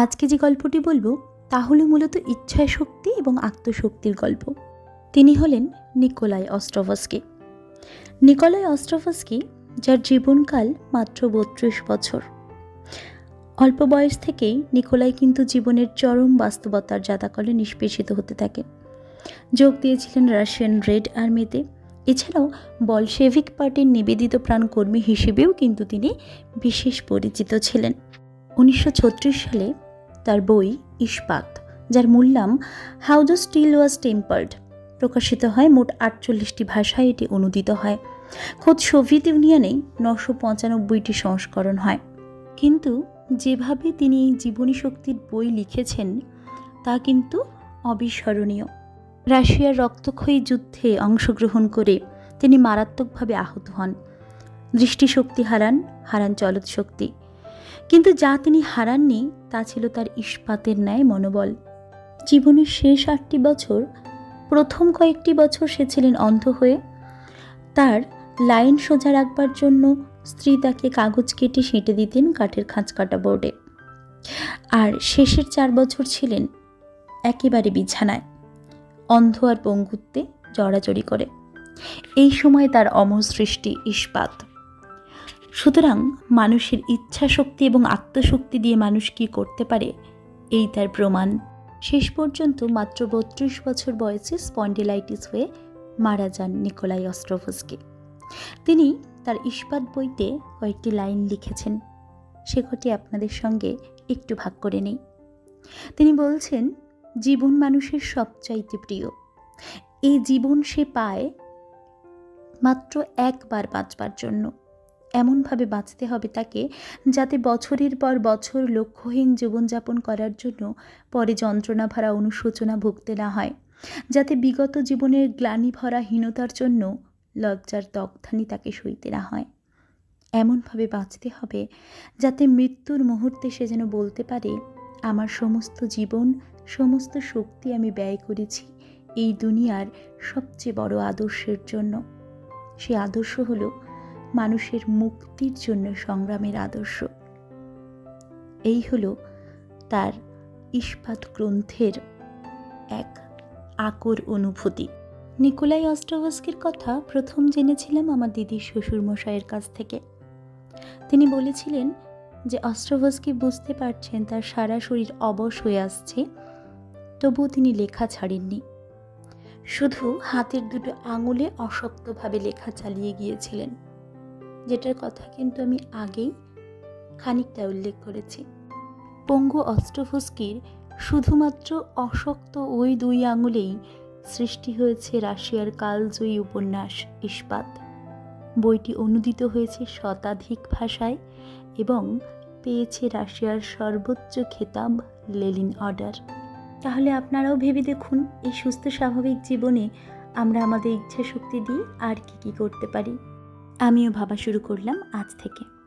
আজকে যে গল্পটি বলব, তা হলো মূলত ইচ্ছায় শক্তি এবং আত্মশক্তির গল্প। তিনি হলেন নিকোলাই অস্ট্রভস্কি নিকোলাই অস্ট্রভস্কি যার জীবনকাল মাত্র বত্রিশ বছর। অল্প বয়স থেকেই নিকোলাই কিন্তু জীবনের চরম বাস্তবতার জাতাকলে নিষ্পেষিত হতে থাকে। যোগ দিয়েছিলেন রাশিয়ান রেড আর্মিতে। এছাড়াও বলশেভিক পার্টির নিবেদিত প্রাণকর্মী হিসেবেও কিন্তু তিনি বিশেষ পরিচিত ছিলেন। উনিশশো ছত্রিশ সালে তার বই ইস্পাত, যার মূল নাম how the steel was tempered প্রকাশিত হয় মোট আটচল্লিশটি ভাষায়। এটি অনুদিত হয়। খোদ সোভিয়েত ইউনিয়নেই নশো পঁচানব্বইটি সংস্করণ হয়। কিন্তু যেভাবে তিনি এই জীবনী শক্তির বই লিখেছেন, তা কিন্তু অবিস্মরণীয়। রাশিয়ার রক্তক্ষয়ী যুদ্ধে অংশগ্রহণ করে তিনি মারাত্মকভাবে আহত হন। দৃষ্টিশক্তি হারান হারান চলৎ শক্তি। কিন্তু যা তিনি হারাননি, তা ছিল তার ইস্পাতের ন্যায় মনোবল। জীবনের শেষ আটটি বছর, প্রথম কয়েকটি বছর সে ছিলেন অন্ধ হয়ে। তার লাইন সোজা রাখবার জন্য স্ত্রী তাকে কাগজ কেটে সেঁটে দিতেন কাঠের খাঁচ কাটা বোর্ডে। আর শেষের চার বছর ছিলেন একেবারে বিছানায়, অন্ধ আর পঙ্গুত্বে জড়াজড়ি করে। এই সময় তার অমর সৃষ্টি ইস্পাত। সুতরাং মানুষের ইচ্ছা শক্তি এবং আত্মশক্তি দিয়ে মানুষ কি করতে পারে? এই তার প্রমাণ। শেষ পর্যন্ত মাত্র বত্রিশ বছর বয়সে স্পন্ডিলাইটিস হয়ে মারা যান নিকোলাই অস্ট্রোভসকে তিনি তার ইস্পাত বইতে কয়েকটি লাইন লিখেছেন। সেগুটি আপনাদের সঙ্গে একটু ভাগ করে নেই। তিনি বলছেন, জীবন মানুষের সবচাইতে প্রিয়। এই জীবন সে পায় মাত্র একবার বাঁচবার জন্য। এমনভাবে বাঁচতে হবে তাকে যাতে বছরের পর বছর লক্ষ্যহীন জীবনযাপন করার জন্য পরে যন্ত্রণা ভরা অনুশোচনা ভুগতে না হয়। যাতে বিগত জীবনের গ্লানি ভরা হীনতার জন্য লজ্জার দগ্ধানি তাকে সইতে না হয়। এমনভাবে বাঁচতে হবে যাতে মৃত্যুর মুহূর্তে সে যেন বলতে পারে, আমার সমস্ত জীবন, সমস্ত শক্তি আমি ব্যয় করেছি এই দুনিয়ার সবচেয়ে বড় আদর্শের জন্য। সে আদর্শ হলো মানুষের মুক্তির জন্য সংগ্রামের আদর্শ। এই হল তার ইস্পাত গ্রন্থের এক আকর অনুভূতি। নিকোলাই অস্ট্রোভস্কির কথা প্রথম জেনেছিলাম আমার দিদির শ্বশুরমশাইয়ের কাছ থেকে। তিনি বলেছিলেন যে অস্ট্রোভস্কি বুঝতে পারছেন তার সারা শরীর অবশ হয়ে আসছে, তবুও তিনি লেখা ছাড়েননি। শুধু হাতের দুটো আঙুলে অশক্তভাবে লেখা চালিয়ে গিয়েছিলেন। যেটার কথা কিন্তু আমি আগেই খানিকটা উল্লেখ করেছি। পঙ্গু অস্ট্রোভস্কির শুধুমাত্র অশক্ত ওই দুই আঙুলেই সৃষ্টি হয়েছে রাশিয়ার কালজয়ী উপন্যাস ইস্পাত। বইটি অনুদিত হয়েছে শতাধিক ভাষায় এবং পেয়েছে রাশিয়ার সর্বোচ্চ খেতাব লেলিন অর্ডার। তাহলে আপনারাও ভেবে দেখুন, এই সুস্থ স্বাভাবিক জীবনে আমরা আমাদের ইচ্ছা শক্তি দিয়ে আর কি কি করতে পারি। আমিও ভাবা শুরু করলাম আজ থেকে।